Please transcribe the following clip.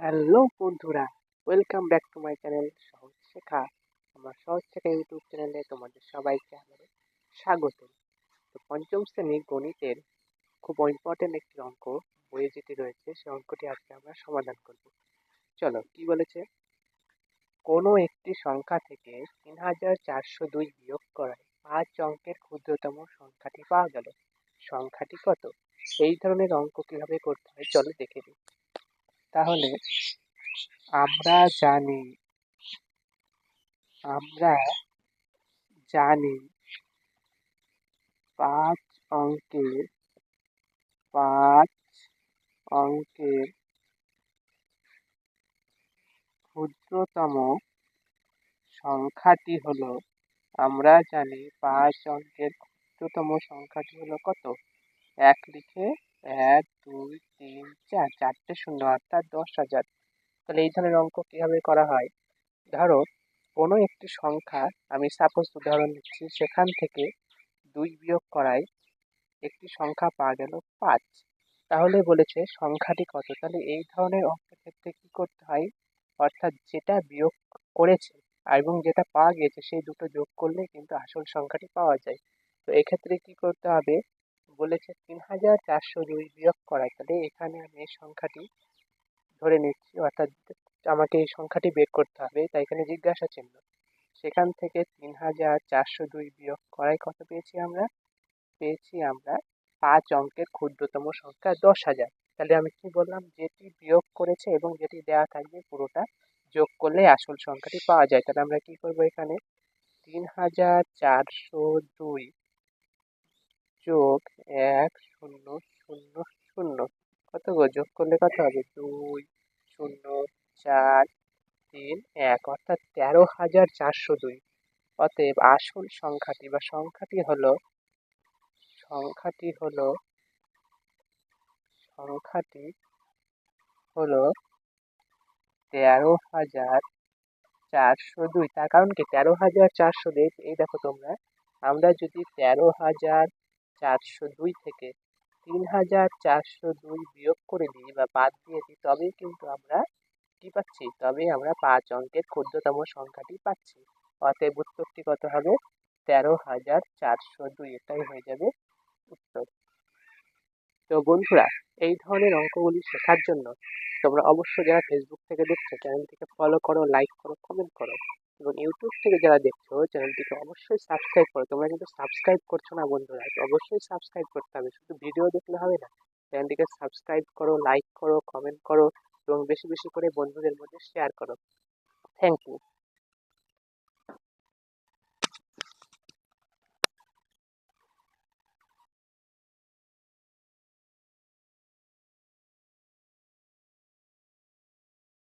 Hello বন্ধুরা, welcome back to my channel সহজ শেখা। আমার সহজ শেখা ইউটিউব চ্যানেলে তোমাদের সবাইকে আমাদের স্বাগত তো পঞ্চম শ্রেণির গণিতের খুব ইম্পর্টেন্ট একটি অঙ্ক, বইয়ে যেটি রয়েছে সেই অঙ্কটি আজকে আমরা সমাধান করব। চলো, কি বলেছে? কোনো একটি সংখ্যা থেকে তিন হাজার চারশো দুই বিয়োগ করায় পাঁচ অঙ্কের ক্ষুদ্রতম সংখ্যাটি পাওয়া গেল। সংখ্যাটি কত? এই ধরনের অঙ্ক কীভাবে করতে হয়? চলো দেখে নিই। তাহলে আমরা জানি আমরা জানি পাঁচ অঙ্কের পাঁচ অঙ্কের ক্ষুদ্রতম সংখ্যাটি হলো, আমরা জানি পাঁচ অঙ্কের ক্ষুদ্রতম সংখ্যাটি হলো কত? এক লিখে এক, দুই, তিন, চার, চারটে শূন্য, অর্থাৎ দশ হাজার। তাহলে এই ধরনের অঙ্ক কীভাবে করা হয়? ধরো, কোনো একটি সংখ্যা আমি সাপোজ উদাহরণ দিচ্ছি সেখান থেকে দুই বিয়োগ করায় একটি সংখ্যা পাওয়া গেল পাঁচ। তাহলে বলেছে সংখ্যাটি কত? তাহলে এই ধরনের অঙ্কের ক্ষেত্রে কী করতে হয়? অর্থাৎ যেটা বিয়োগ করেছে এবং যেটা পাওয়া গিয়েছে, সেই দুটো যোগ করলে কিন্তু আসল সংখ্যাটি পাওয়া যায়। তো এক্ষেত্রে কী করতে হবে? বলেছে তিন হাজার চারশো দুই বিয়োগ করায়। তাহলে এখানে আমি এই সংখ্যাটি ধরে নিচ্ছি, অর্থাৎ আমাকে এই সংখ্যাটি বের করতে হবে। তাই এখানে জিজ্ঞাসা চিহ্ন। সেখান থেকে তিন হাজার চারশো দুই বিয়োগ করায় কত পেয়েছি আমরা? পেয়েছি আমরা পাঁচ অঙ্কের ক্ষুদ্রতম সংখ্যা দশ হাজার তাহলে আমি কি বললাম, যেটি বিয়োগ করেছে এবং যেটি দেওয়া থাকবে পুরোটা যোগ করলে আসল সংখ্যাটি পাওয়া যায়। তাহলে আমরা কি করব এখানে? তিন হাজার চারশো দুই যোগ এক শূন্য শূন্য শূন্য। কত যোগ করলে কত হবে? দুই শূন্য চার তিন এক, অর্থাৎ তেরো হাজার চারশো দুই। অতএব আসল সংখ্যাটি বা সংখ্যাটি হলো সংখ্যাটি হলো সংখ্যাটি হলো তেরো হাজার চারশো দুই। তার কারণ কি? তেরো হাজার চারশো দুই, এই দেখো তোমরা। আমরা যদি তেরো হাজার চারশো দুই থেকে তিন হাজার চারশো দুই বিয়োগ করে দিই বা বাদ দিয়ে দিই, তবেই কিন্তু আমরা কী পাচ্ছি? তবেই আমরা পাঁচ অঙ্কের ক্ষুদ্রতম সংখ্যাটি পাচ্ছি। অতএব উত্তরটি কত হবে? তেরো হাজার চারশো দুই। এটাই হয়ে যাবে তো বন্ধুরা, এই ধরনের অঙ্কগুলি শেখার জন্য তোমরা অবশ্যই যারা ফেসবুক থেকে দেখছ চ্যানেলটিকে ফলো করো লাইক করো কমেন্ট করো এবং ইউটিউব থেকে যারা দেখছ চ্যানেলটিকে অবশ্যই সাবস্ক্রাইব করো। তোমরা কিন্তু সাবস্ক্রাইব করছ না বন্ধুরা অবশ্যই সাবস্ক্রাইব করতে হবে। শুধু ভিডিও দেখলে হবে না চ্যানেলটিকে সাবস্ক্রাইব করো লাইক করো কমেন্ট করো এবং বেশি বেশি করে বন্ধুদের মধ্যে শেয়ার করো। Thank you